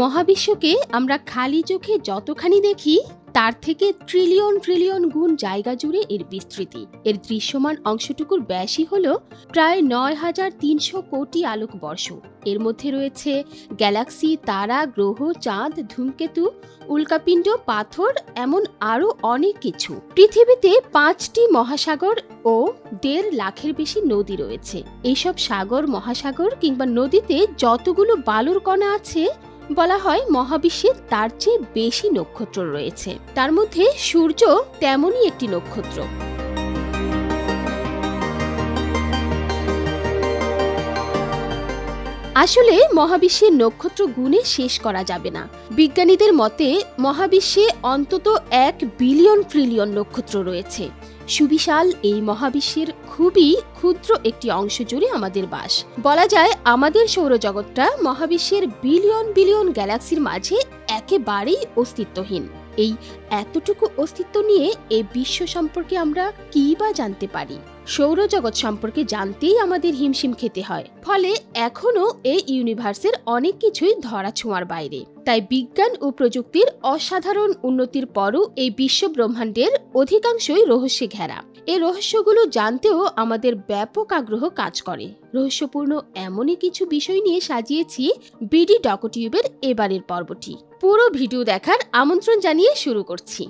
মহাবিশ্বকে আমরা খালি চোখে যতখানি দেখি, তার থেকে ট্রিলিয়ন ট্রিলিয়ন গুণ জায়গা জুড়ে এর বিস্তৃতি। এর দৃশ্যমান অংশটুকুর ব্যাসই হল প্রায় নয় হাজার তিনশো কোটি আলোকবর্ষ। এর মধ্যে রয়েছে গ্যালাক্সি, তারা, গ্রহ, চাঁদ, ধূমকেতু, উল্কাপিণ্ড, পাথর, এমন আরও অনেক কিছু। পৃথিবীতে পাঁচটি মহাসাগর ও দেড় লাখের বেশি নদী রয়েছে। এইসব সাগর, মহাসাগর কিংবা নদীতে যতগুলো বালুর কণা আছে বলা হয় মহাবিশ্বে তার চেয়ে বেশি নক্ষত্র রয়েছে। তার মধ্যে সূর্য তেমনই একটি নক্ষত্র। আসলে মহাবিশ্বের নক্ষত্র গুণে শেষ করা যাবে না। বিজ্ঞানীদের মতে মহাবিশ্বে অন্তত এক বিলিয়ন ট্রিলিয়ন নক্ষত্র রয়েছে। সুবিশাল এই মহাবিশ্বের খুবই ক্ষুদ্র একটি অংশ জুড়ে আমাদের বাস। বলা যায়, আমাদের সৌরজগৎটা মহাবিশ্বের বিলিয়ন বিলিয়ন গ্যালাক্সির মাঝে একেবারেই অস্তিত্বহীন। এই এতটুকু অস্তিত্ব নিয়ে এই বিশ্ব সম্পর্কে আমরা কী বা জানতে পারি? সৌরজগৎ সম্পর্কে জানতেই আমাদের হিমশিম খেতে হয়। ফলে এখনও এই ইউনিভার্সের অনেক কিছুই ধরা ছোঁয়ার বাইরে। তাই বিজ্ঞান ও প্রযুক্তির অসাধারণ উন্নতির পরও এই বিশ্ব ব্রহ্মাণ্ডের অধিকাংশই রহস্যে ঘেরা এই রহস্যগুলো জানতেও আমাদের ব্যাপক আগ্রহ কাজ করে। রহস্যপূর্ণ এমনই কিছু বিষয় নিয়ে সাজিয়েছি বিডি ডকটিউবের এবারের পর্বটি। পুরো ভিডিও দেখার আমন্ত্রণ জানিয়ে শুরু করছি।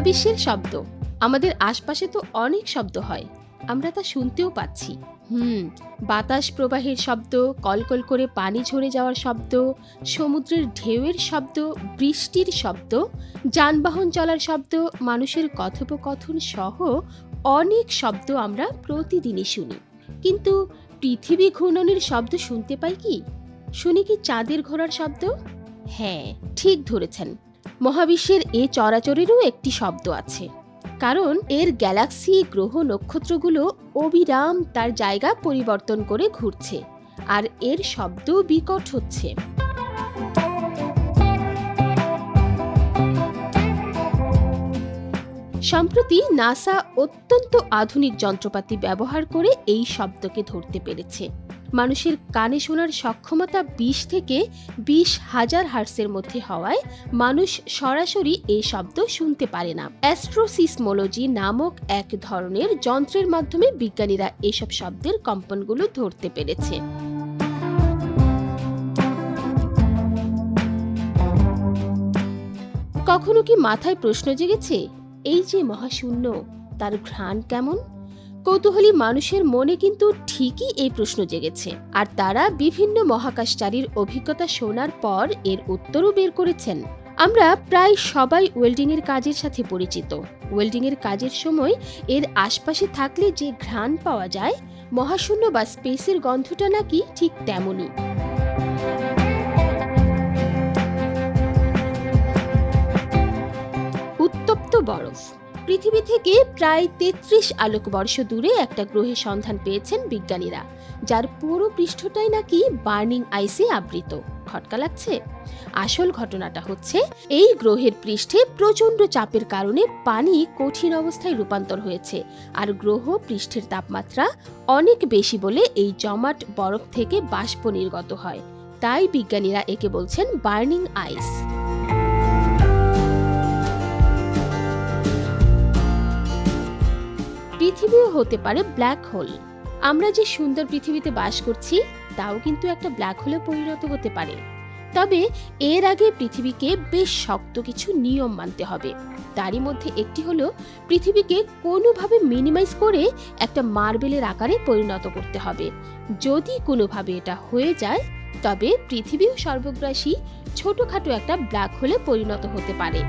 মহাবিশ্বের শব্দ। আমাদের আশপাশে তো অনেক শব্দ হয়। আমরা তা শুনতেও পাচ্ছি। হুম, বাতাস প্রবাহের শব্দ, কলকল করে পানি ঝরে যাওয়ার শব্দ, সমুদ্রের ঢেউয়ের শব্দ, বৃষ্টির শব্দ, যানবাহন চলার শব্দ, মানুষের কথোপকথন সহ অনেক শব্দ আমরা প্রতিদিনই শুনি। কিন্তু পৃথিবী ঘূর্ণনের শব্দ শুনতে পাই কি? শুনি কি চাঁদের ঘোরার শব্দ? হ্যাঁ ঠিক ধরেছেন। মহাবিশ্বের এ চরাচরেরও একটি শব্দ আছে, কারণ এর গ্যালাক্সি গ্রহ নক্ষত্রগুলো অবিরাম তার জায়গা পরিবর্তন করে ঘুরছে, আর এর শব্দ বিকট হচ্ছে। সম্প্রতি নাসা অত্যন্ত আধুনিক যন্ত্রপাতি ব্যবহার করে এই শব্দকে ধরতে পেরেছে। মানুষের কানে শোনার সক্ষমতা বিশ থেকে বিশ হাজার হার্সের মধ্যে হওয়ায় মানুষ সরাসরি এই শব্দ শুনতে পারে না। অ্যাস্ট্রোসিসমোলজি নামক এক ধরনের যন্ত্রের মাধ্যমে বিজ্ঞানীরা এসব শব্দের কম্পনগুলো ধরতে পেরেছে। কখনো কি মাথায় প্রশ্ন জেগেছে, এই যে মহাশূন্য, তার ঘ্রাণ কেমন? কৌতূহলী মানুষের মনে কিন্তু ঠিকই এই প্রশ্ন জেগেছে। আর তারা বিভিন্ন মহাকাশচারীর অভিজ্ঞতা শোনার পর এর উত্তরও বের করেছেন। আমরা প্রায় সবাই ওয়েল্ডিং এর কাজের সাথে পরিচিত। ওয়েল্ডিং এর কাজের সময় এর আশপাশে থাকলে যে ঘ্রাণ পাওয়া যায়, মহাশূন্য বা স্পেসের গন্ধটা নাকি ঠিক তেমনই। উত্তপ্ত বরফ। পৃথিবী থেকে প্রায় তেত্রিশ আলোকবর্ষ দূরে একটা গ্রহের সন্ধান পেয়েছেন বিজ্ঞানীরা, যার পুরো পৃষ্ঠটাই নাকি বার্নিং আইসে আবৃত। খটকা লাগছে? আসল ঘটনাটা হচ্ছে, এই গ্রহের পৃষ্ঠে প্রচণ্ড চাপের কারণে পানি কঠিন অবস্থায় রূপান্তর হয়েছে, আর গ্রহ পৃষ্ঠের তাপমাত্রা অনেক বেশি বলে এই জমাট বরফ থেকে বাষ্প নির্গত হয়। তাই বিজ্ঞানীরা একে বলছেন বার্নিং আইস। পৃথিবীও হতে পারে ব্ল্যাক হোল। আমরা যে সুন্দর পৃথিবীতে বাস করছি, তাও কিন্তু একটা ব্ল্যাক হোলে পরিণত হতে পারে। তবে এর আগে পৃথিবীকে বেশ শক্ত কিছু নিয়ম মানতে হবে। তারই মধ্যে একটি হলো, পৃথিবীকে কোনোভাবে মিনিমাইজ করে একটা মার্বেলের আকারে পরিণত করতে হবে। যদি কোনোভাবে এটা হয়ে যায়, তবে পৃথিবীও সর্বগ্রাসী, ছোটখাটো একটা ব্ল্যাক হোলে পরিণত হতে পারে।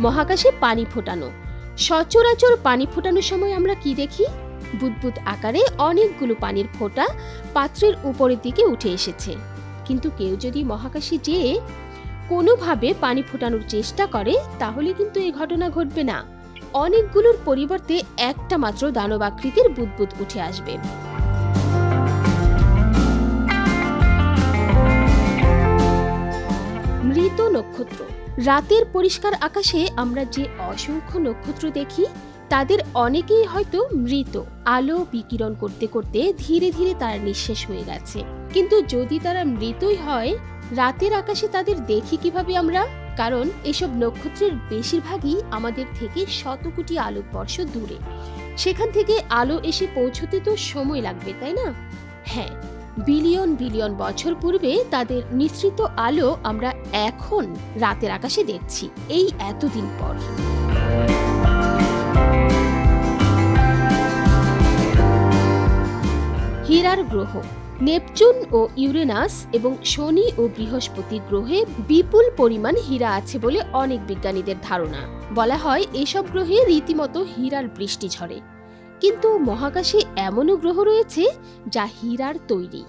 মহাকাশে পানি ফোটানো। সচরাচর পানি ফোটানোর সময় আমরা কি দেখি? বুদবুদ আকারে অনেকগুলো পানির ফোঁটা পাত্রের উপরের দিকে উঠে এসেছে। কিন্তু কেউ যদি মহাকাশে যেয়ে কোনোভাবে পানি ফোটানোর চেষ্টা করে, তাহলে কিন্তু এই ঘটনা ঘটবে না। অনেকগুলোর পরিবর্তে একটা মাত্র দানবাকৃতির বুদবুদ উঠে আসবে। মৃত নক্ষত্র। রাতের পরিষ্কার আকাশে আমরা যে অসংখ্য নক্ষত্র দেখি, তাদের অনেকেই হয়তো মৃত। আলো বিকিরণ করতে করতে ধীরে ধীরে তারা নিঃশেষ হয়ে গেছে। কিন্তু যদি তারা মৃতই হয়, রাতের আকাশে তাদের দেখি কীভাবে আমরা? কারণ এসব নক্ষত্রের বেশিরভাগই আমাদের থেকে শত কোটি আলোকবর্ষ দূরে। সেখান থেকে আলো এসে পৌঁছতে তো সময় লাগবে, তাই না? হ্যাঁ বিলিয়ন বিলিয়ন বছর পূর্বে তাদের নিঃসৃত আলো আমরা এখন রাতের আকাশে দেখছি, এই এতদিন পর। হীরার গ্রহ, নেপচুন ও ইউরেনাস এবং শনি ও বৃহস্পতি গ্রহে বিপুল পরিমাণ হীরা আছে বলে অনেক বিজ্ঞানীদের ধারণা। বলা হয় এসব গ্রহে রীতিমতো হীরার বৃষ্টি ঝরে। কিন্তু মহাকাশে এমনও গ্রহ রয়েছে যা হীরার তৈরি।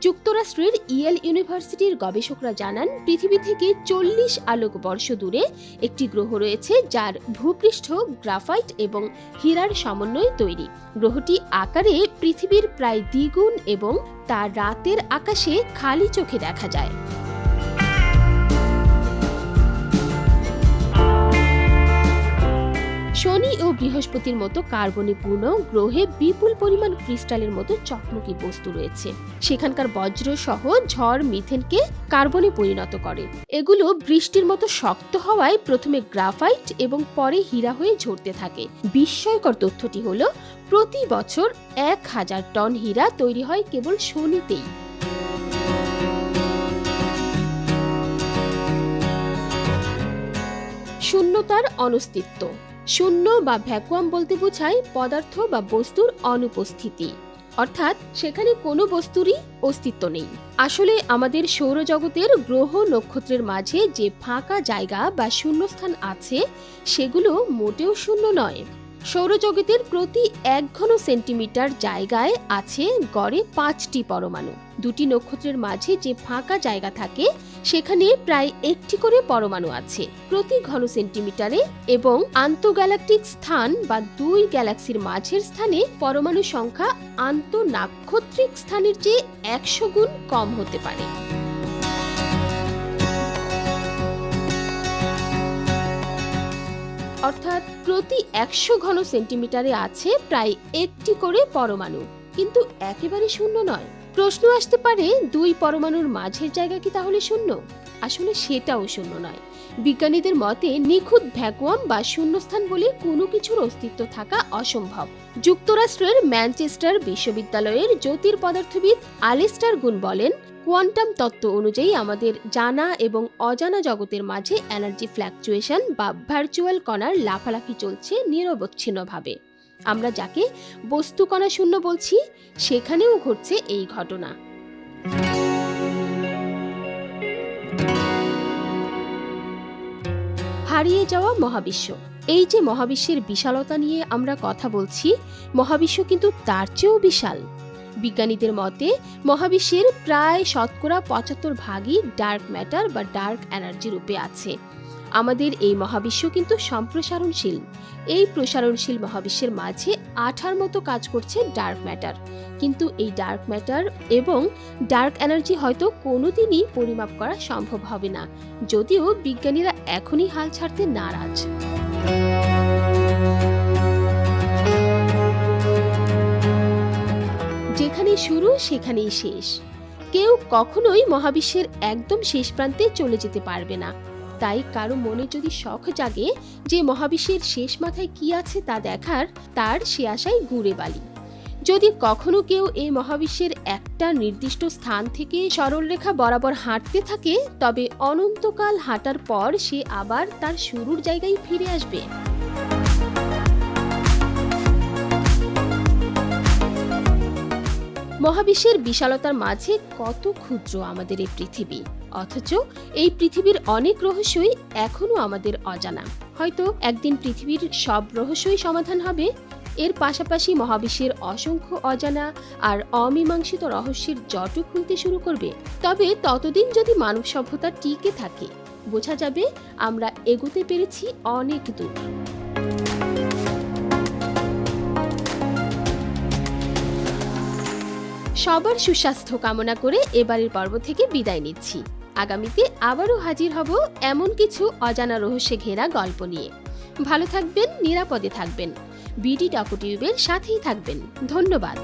যুক্তরাষ্ট্রের ইয়েল ইউনিভার্সিটির গবেষকরা জানান, পৃথিবী থেকে চল্লিশ আলোক বর্ষ দূরে একটি গ্রহ রয়েছে যার ভূপৃষ্ঠ গ্রাফাইট এবং হীরার সমন্বয়ে তৈরি। গ্রহটি আকারে পৃথিবীর প্রায় দ্বিগুণ এবং তা রাতের আকাশে খালি চোখে দেখা যায়। শনি ও বৃহস্পতির মতো কার্বনে পূর্ণ গ্রহে বিপুল পরিমাণ ক্রিস্টালের মতো চকমকি বস্তু রয়েছে। সেখানকার বজ্র সহ ঝড় মিথেনকে কার্বনে পরিণত করে। এগুলো বৃষ্টির মতো শক্ত হওয়ায় প্রথমে গ্রাফাইট এবং পরে হীরা হয়ে ঝরতে থাকে। বিস্ময়কর তথ্যটি হলো, প্রতি বছর এক হাজার টন হীরা তৈরি হয় কেবল শনিতেই। শূন্যতার অনস্তিত্ব শূন্য বা ভ্যাকুয়াম বলতে বোঝায় পদার্থ বা বস্তুর অনুপস্থিতি। অর্থাৎ সেখানে কোনো বস্তুরই অস্তিত্ব নেই। আসলে আমাদের সৌরজগতের গ্রহ নক্ষত্রের মাঝে যে ফাঁকা জায়গা বা শূন্যস্থান আছে, সেগুলো মোটেও শূন্য নয়। সৌরজগতের প্রতি এক ঘন সেন্টিমিটার জায়গায় আছে গড়ে পাঁচটি পরমাণু। দুটি নক্ষত্রের মাঝে যে ফাঁকা জায়গা থাকে, সেখানে প্রায় একটি করে পরমাণু আছে প্রতি ঘন সেন্টিমিটারে এবং আন্তঃগ্যালাকটিক স্থান বা দুই গ্যালাক্সির মাঝের স্থানে পরমাণু সংখ্যা আন্তঃনাক্ষত্রিক স্থানের চেয়ে একশো গুণ কম হতে পারে। অর্থাৎ প্রতি একশো ঘন সেন্টিমিটারে আছে প্রায় একটি করে পরমাণু। কিন্তু একেবারে শূন্য নয়। প্রশ্ন আসতে পারে, দুই পরমাণুর মাঝের জায়গা কি তাহলে শূন্য? আসলে সেটাও শূন্য নয়। বিজ্ঞানীদের মতে নিখুঁত ভ্যাকুয়াম বা শূন্যস্থান বলে কোনো কিছুর অস্তিত্ব থাকা অসম্ভব। যুক্তরাষ্ট্রের ম্যানচেস্টার বিশ্ববিদ্যালয়ের জ্যোতির্পদার্থবিদ আলিস্টার গুন বলেন কোয়ান্টাম তত্ত্ব অনুযায়ী আমাদের জানা এবং অজানা জগতের মাঝে এনার্জি ফ্ল্যাকচুয়েশন বা ভার্চুয়াল কণার লাফালাফি চলছে নিরবচ্ছিন্নভাবে। আমরা যাকে বস্তু কণা শূন্য বলছি, সেখানেও ঘটছে এই ঘটনা। হারিয়ে যাওয়া মহাবিশ্ব। এই যে মহাবিশ্বের বিশালতা নিয়ে আমরা কথা বলছি, মহাবিশ্ব কিন্তু তার চেয়েও বিশাল। বিজ্ঞানীদের মতে, মহাবিশ্বের প্রায় শতকরা পঁচাত্তর ভাগই ডার্ক ম্যাটার বা ডার্ক এনার্জি রূপে আছে। আমাদের এই মহাবিশ্ব কিন্তু সম্প্রসারণশীল। এই প্রসারণশীল মহাবিশ্বের মাঝে আঠার মতো কাজ করছে ডার্ক ম্যাটার কিন্তু এই ডার্ক ম্যাটার এবং ডার্ক এনার্জি হয়তো কোনোদিনই পরিমাপ করা সম্ভব হবে না। যদিও বিজ্ঞানীরা এখনই হাল ছাড়তে নারাজ। যেখানে শুরু, সেখানেই শেষ। কেউ কখনোই মহাবিশ্বের একদম শেষ প্রান্তে চলে যেতে পারবে না। তাই কারও মনে যদি শখ জাগে যে মহাবিশ্বের শেষ মাথায় কি আছে তা দেখার, তার সে আশায় ঘুরে বালি। যদি কখনো কেউ এই মহাবিশ্বের একটা নির্দিষ্ট স্থান থেকে সরলরেখা বরাবর হাঁটতে থাকে, তবে অনন্তকাল হাঁটার পর সে আবার তার শুরুর জায়গায় ফিরে আসবে। মহাবিশ্বের বিশালতার মাঝে কত ক্ষুদ্র আমাদের এই পৃথিবী। অথচ এই পৃথিবীর অনেক রহস্যই এখনও আমাদের অজানা। হয়তো একদিন পৃথিবীর সব রহস্যই সমাধান হবে। এর পাশাপাশি মহাবিশ্বের অসংখ্য অজানা আর অমীমাংসিত রহস্যের জট খুলতে শুরু করবে। তবে ততদিন যদি মানব সভ্যতা টিকে থাকে, বোঝা যাবে আমরা এগোতে পেরেছি অনেক দূর। সবার সুস্বাস্থ্য কামনা করে এবারের পর্ব থেকে বিদায় নিচ্ছি। আগামীতে আবারও হাজির হব এমন কিছু অজানা রহস্যে ঘেরা গল্প নিয়ে। ভালো থাকবেন, নিরাপদে থাকবেন। বিডি ডকুটিউবের সাথেই থাকবেন। ধন্যবাদ।